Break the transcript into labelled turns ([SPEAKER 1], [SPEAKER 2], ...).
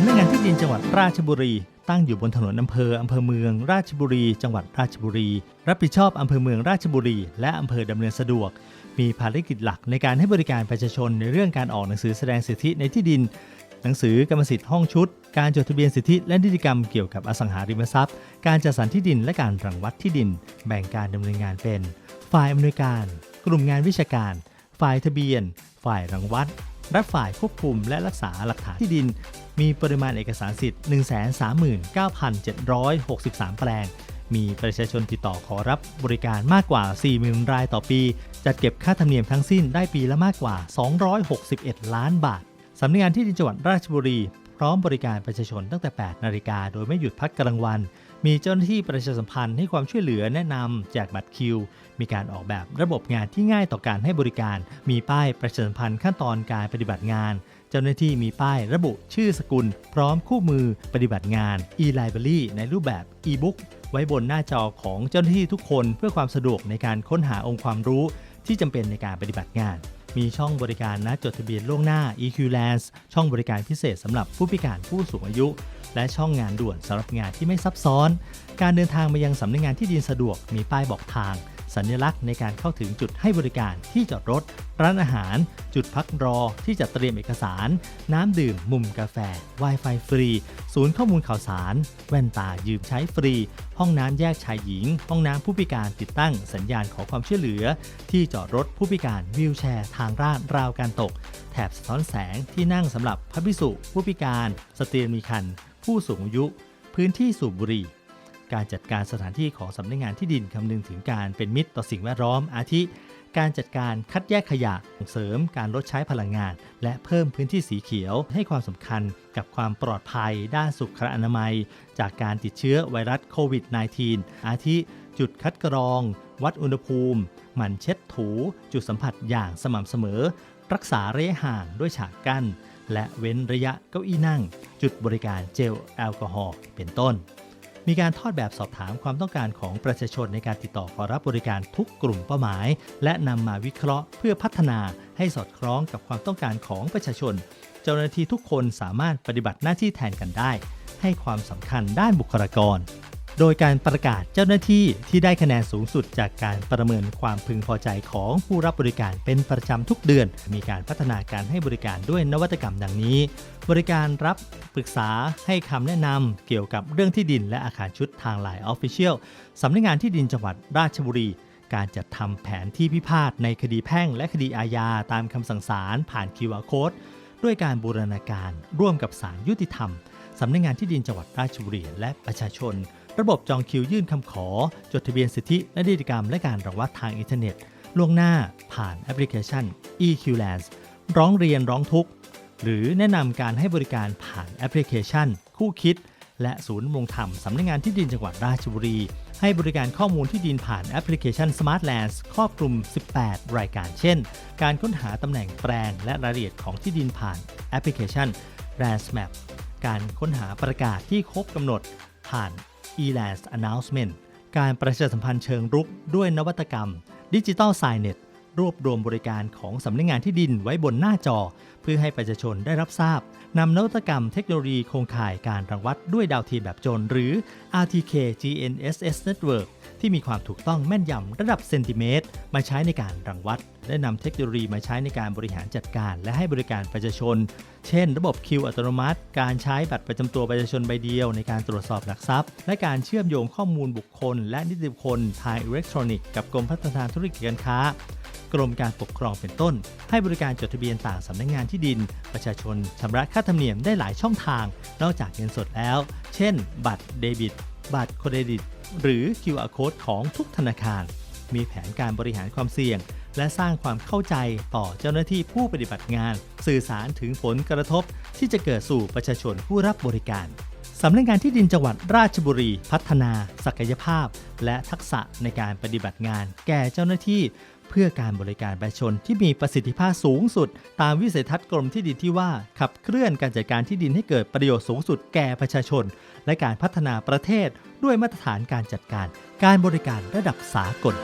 [SPEAKER 1] ำนักงานที่ดินจังหวัดราชบุรี ตั้งอยู่บนถนนอำเภออำเภอเมือง ราชบุรี จังหวัดราชบุรี รับผิดชอบอำเภอเมืองราชบุรี และอำเภอดำเนินสะดวก มีภารกิจหลักในการให้บริการประชาชนในเรื่องการออกหนังสือแสดงสิทธิในที่ดิน หนังสือกรรมสิทธิ์ห้องชุด การจดทะเบียนสิทธิและนิติกรรมเกี่ยวกับอสังหาริมทรัพย์ การจัดสรรที่ดินและการรังวัดที่ดิน แบ่งการดำเนินงานเป็น ฝ่ายอำนวยการ กลุ่มงานวิชาการ ฝ่ายทะเบียน ฝ่ายรังวัด และฝ่ายควบคุมและรักษาหลักฐานที่ดิน มีปริมาณเอกสารสิทธิ์ 139,763 แปลง มีประชาชนติดต่อขอรับบริการมากกว่า 40,000 รายต่อปี จัดเก็บค่าธรรมเนียมทั้งสิ้นได้ปีละมากกว่า 261 ล้านบาทสำนักงานที่ดินจังหวัดราชบุรี พร้อมบริการประชาชนตั้งแต่ 8 นาฬิกาโดยไม่หยุดพักกลางวัน มีเจ้าหน้าที่ประชาสัมพันธ์ให้ความช่วยเหลือแนะนำแจกบัตรคิว มีการออกแบบระบบงานที่ง่ายต่อการให้บริการ มีป้ายประชาสัมพันธ์ขั้นตอนการปฏิบัติงาน เจ้าหน้าที่มีป้ายระบุชื่อสกุล พร้อมคู่มือปฏิบัติงาน e-library ในรูปแบบ e-book ไว้บนหน้าจอของเจ้าหน้าที่ทุกคนเพื่อความสะดวกในการค้นหาองค์ความรู้ ที่จำเป็นในการปฏิบัติงานมีช่องบริการนัดจดทะเบียนล่วงหน้า EQ Lands ช่องบริการพิเศษสำหรับผู้พิการผู้สูงอายุ และช่องงานด่วนสำหรับงานที่ไม่ซับซ้อน การเดินทางมายังสำนักงานที่ดินสะดวกมีป้ายบอกทาง สัญลักษณ์ในการเข้าถึงจุดให้บริการที่จอดรถ ร้านอาหาร จุดพักรอที่จัดเตรียมเอกสาร น้ำดื่ม มุมกาแฟ Wi-Fi ฟรี ศูนย์ข้อมูลข่าวสาร แว่นตายืมใช้ฟรี ห้องน้ำแยกชายหญิง ห้องน้ำผู้พิการติดตั้งสัญญาณขอความช่วยเหลือ ที่จอดรถผู้พิการวิวแชร์ ทางราดราวการตก แถบสะท้อนแสงที่นั่งสำหรับพระภิกษุผู้พิการ สตรีมีครรภ์ผู้สูงอายุ พื้นที่สูบบุหรี่ การจัดการสถานที่ของสำนักงานที่ดินคำนึงถึงการเป็นมิตรต่อสิ่งแวดล้อมอาทิ การจัดการคัดแยกขยะส่งเสริมการลดใช้พลังงาน และเพิ่มพื้นที่สีเขียว ให้ความสำคัญกับความปลอดภัย ด้านสุขอนามัย จากการติดเชื้อไวรัสโควิด -19 อาทิ จุดคัดกรอง วัดอุณหภูมิ หมั่นเช็ดถู จุดสัมผัสอย่างสม่ำเสมอ รักษาระยะห่างด้วยฉากกั้น และเว้นระยะเก้าอี้นั่ง จุดบริการเจลแอลกอฮอล์เป็นต้น มีการทอดแบบสอบถามความต้องการของประชาชนในการติดต่อขอรับบริการทุกกลุ่มเป้าหมาย และนำมาวิเคราะห์เพื่อพัฒนาให้สอดคล้องกับความต้องการของประชาชน เจ้าหน้าที่ทุกคนสามารถปฏิบัติหน้าที่แทนกันได้ ให้ความสำคัญด้านบุคลากร โดยการประกาศเจ้าหน้าที่ที่ได้คะแนนสูงสุดจากการประเมินความพึงพอใจของผู้รับบริการเป็นประจำทุกเดือน มีการพัฒนาการให้บริการด้วยนวัตกรรมดังนี้ บริการรับปรึกษาให้คำแนะนำเกี่ยวกับเรื่องที่ดินและอาคารชุดทาง Line Official สำนักงานที่ดินจังหวัดราชบุรี การจัดทำแผนที่พิพาทในคดีแพ่งและคดีอาญาตามคำสั่งศาลผ่าน QR Code ด้วยการบูรณาการร่วมกับศาลยุติธรรมสำนักงานที่ดินจังหวัดราชบุรีและประชาชน ระบบจองคิวยื่นคำขอ จดทะเบียนสิทธิและนิติกรรม และการรังวัดทางอินเทอร์เน็ต ล่วงหน้าผ่านแอปพลิเคชัน EQLands ร้องเรียนร้องทุกข์ หรือแนะนำการให้บริการผ่านแอปพลิเคชัน คู่คิด และศูนย์มงธรรมสำนักงานที่ดินจังหวัดราชบุรี ให้บริการข้อมูลที่ดินผ่านแอปพลิเคชัน Smartlands ครอบคลุม 18 รายการเช่น การค้นหาตำแหน่งแปลงและรายละเอียดของที่ดินผ่านแอปพลิเคชัน Lands Map การค้นหาประกาศที่ครบกำหนด ผ่าน e-lands announcement การประชาสัมพันธ์เชิงรุกด้วยนวัตกรรม Digital Signet รวบรวมบริการของสำนักงานที่ดินไว้บนหน้าจอ เพื่อให้ประชาชนได้รับทราบนำนวัตกรรมเทคโนโลยีโครงข่ายการรังวัดด้วยดาวเทียมแบบโจรหรือ RTK GNSS Network ที่มีความถูกต้องแม่นยำระดับเซนติเมตร มาใช้ในการรังวัด และนำเทคโนโลยีมาใช้ในการบริหารจัดการ และให้บริการประชาชน เช่น ระบบคิวอัตโนมัติ การใช้บัตรประจำตัวประชาชนใบเดียวในการตรวจสอบหลักทรัพย์ และการเชื่อมโยงข้อมูลบุคคล และนิติบุคคลทางอิเล็กทรอนิกส์กับกรมพัฒนาธุรกิจการค้า กรมการปกครองเป็นต้น ให้บริการจดทะเบียนต่างสำนักงานที่ดิน ประชาชนชำระค่าธรรมเนียมได้หลายช่องทาง นอกจากเงินสดแล้ว เช่น บัตรเดบิต บัตรเครดิต หรือ QR Code ของทุกธนาคาร มีแผนการบริหารความเสี่ยง และสร้างความเข้าใจต่อเจ้าหน้าที่ผู้ปฏิบัติงาน สื่อสารถึงผลกระทบ ที่จะเกิดสู่ประชาชนผู้รับบริการสำนักงานที่ดินจังหวัดราชบุรีพัฒนา ศักยภาพ และทักษะในการปฏิบัติงาน แก่เจ้าหน้าที่ เพื่อการบริการประชาชนที่มีประสิทธิภาพสูงสุด ตามวิสัยทัศน์กรมที่ดินที่ว่า ขับเคลื่อนการจัดการที่ดินให้เกิดประโยชน์สูงสุดแก่ประชาชน และการพัฒนาประเทศด้วยมาตรฐานการจัดการ การบริการระดับสากล